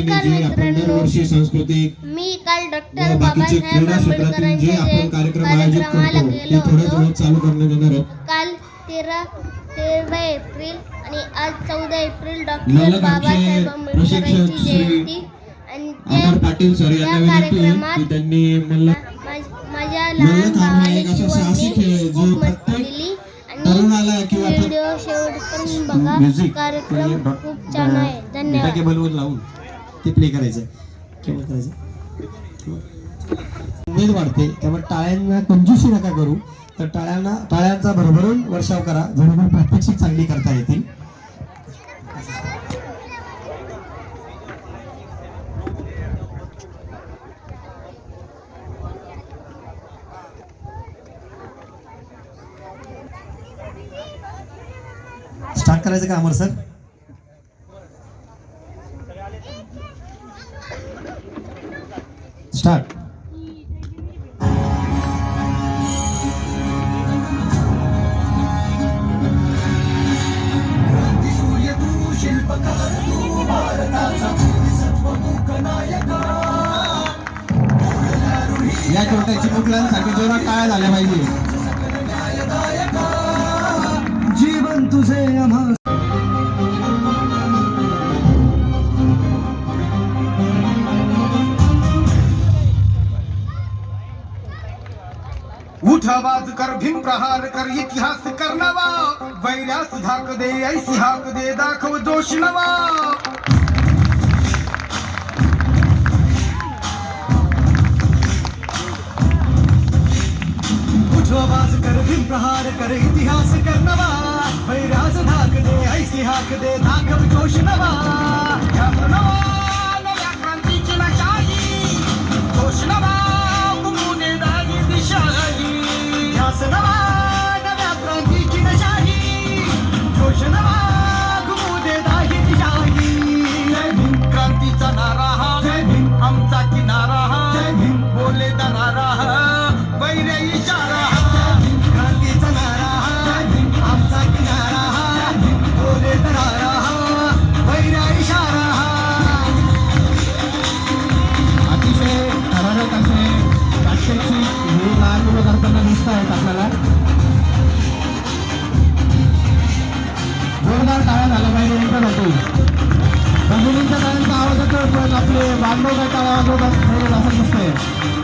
पद्धतीने जे आपण. दरवर्षी सांस्कृतिक मी काल डॉक्टर व बाकीचे क्रीडा क्षेत्रातील जे आपण कार्यक्रम आयोजित करतो ते थोड्याच वेळात चालू करण्यात येणार आहेत. काल तेरा तेरा एप्रिल आणि आज चौदा एप्रिल डॉक्टर बाबासाहेब आंबेडकरांची जयंती. आणि त्या पाटील सर यांना या विनंती आहे कार्यक्रमात की त्यांनी मल्ल मा- माझ्या लहान भावाने एक असा साहसी खेळ आहे जो प्रत्येक तरुणाला किंवा व्हिडिओ शेवटपर्यंत बघा म्युझिक कार्यक्रम खूप छान आहे. धन्यवाद. लावून. ते प्ले करायचं. केबल करायचं. उमेद वाढते. त्यामुळे टाळ्यांना कंजूशी नका करू. तर टाळ्यांना टाळ्यांचा भरभरून वर्षाव करा. जेणेकरून प्रात्यक्षिक चांगली करता येतील. स्टार्ट करायचं का अमर सर? स्टार्ट या छोट्या चिमुकल्यांसाठी जोरात काय झाल्या पाहिजे. जीवन तुझे आम्हा उठ आवाज़ कर, भीम प्रहार कर, इतिहास कर नवा। वैर्यास धाक दे, ऐसी हाक दे, दाखव जोश नवा। आवाज़ कर, भीम प्रहार कर, इतिहास कर नवा। वैर्यास धाक दे, ऐसी हाक दे, दाखव जोश नवा। नवा नव्या क्रांतीची नशाही जोश नवा। Pero ang 的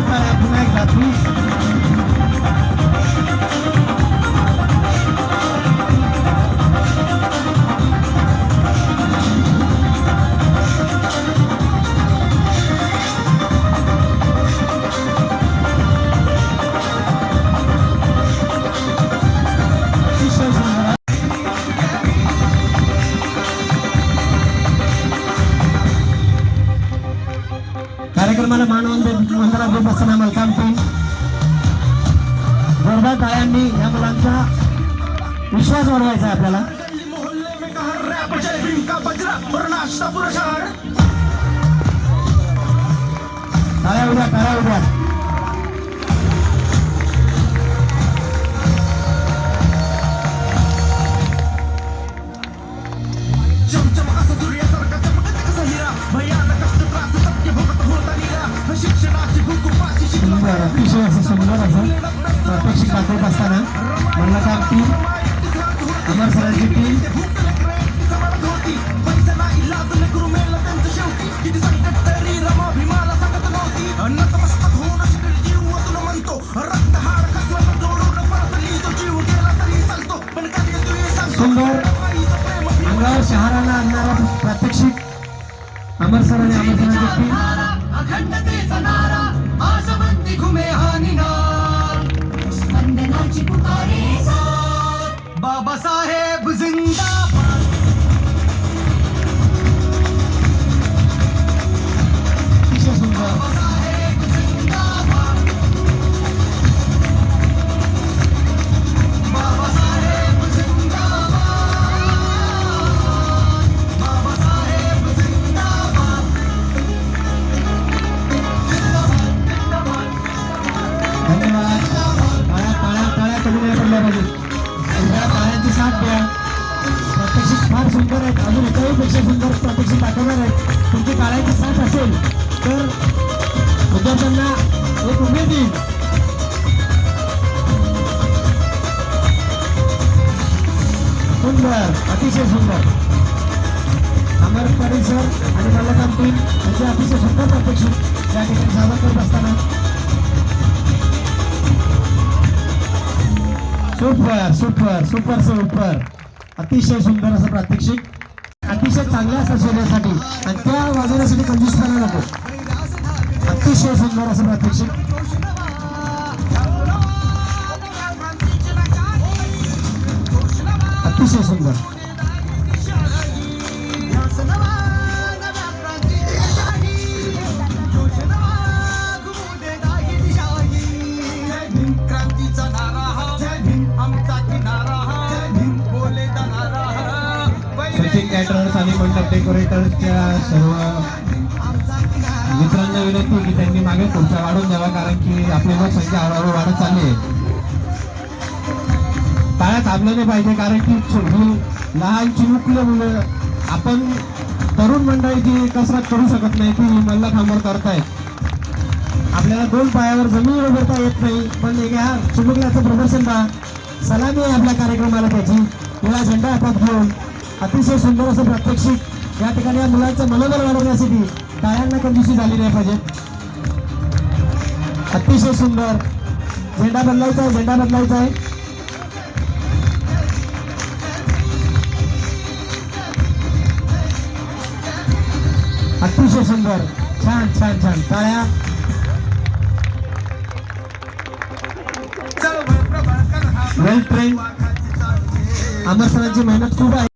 वाढवण्यासाठी जोरदार टाळ्या पुन्हा एकदा मागे बसणं मलकांपी असताना मलकाम जोरदार टाळ्यांनी या मुलांचा विश्वास वाढवायचा आहे आपल्याला. गली टाळ्या उद्या टाळ्या उद्या अतिशय असं सुंदर असं प्रात्यक्षिक दाखवत असताना मल्लखांब टीम अमर सरांची टीम सुंदर अंगावर शहाराला आणणारा प्रात्यक्षिक अमर सर आणि अमर सरांची टीम अखंडतेचा नारा आसमंती कमी नाही पाहिजे सगळ्या टाळ्यांची साथ द्या प्रात्यक्षिक फार सुंदर आहेत. अजून एकाही पेक्षा सुंदर प्रात्यक्षिक दाखवणार आहेत. तुमची टाळ्यांची साथ असेल तर विद्यार्थ्यांना एक उमेद येईल. सुंदर अतिशय सुंदर. अमर परिसर आणि मल्लकाम टीम यांचे म्हणजे अतिशय सुंदर प्रात्यक्षिक या ठिकाणी सादर करत असताना सुपर सुपर सुपर सुपर अतिशय सुंदर असं प्रात्यक्षिक. अतिशय चांगलं असं शरीरासाठी आणि त्या वाजवण्यासाठी करायला नको. अतिशय सुंदर असं प्रात्यक्षिक. अतिशय सुंदर. कॅटरर्स आणि मंडप डेकोरेटर्सच्या सर्व मित्रांना विनंती की त्यांनी मागे खुर्च्या वाढून द्यावा कारण की आपली लोकसंख्या हळूहळू वाढत चालली आहे. टाळ्या थांबलं नाही पाहिजे कारण की ही लहान चिमुकलं मुलं आपण तरुण मंडळी जी कसरत करू शकत नाही ती मल्लखांबर करतायत. आपल्याला दोन पायावर जमीन उभारता येत नाही पण एक ह्या चिमुकल्याचं प्रदर्शन पहा. सलामी आपल्या कार्यक्रमाला त्याची. निळा झेंडा हातात घेऊन अतिशय सुंदर असं प्रात्यक्षिक या ठिकाणी या मुलांचं मनोबल वाढवण्यासाठी टाळ्यांना कंजूसी झाली नाही पाहिजे अतिशय सुंदर. झेंडा बदलायचा आहे झेंडा बदलायचा आहे. अतिशय सुंदर. छान छान छान. टाळ्या. वेल ट्रेन अमर सरांची मेहनत खूप आहे.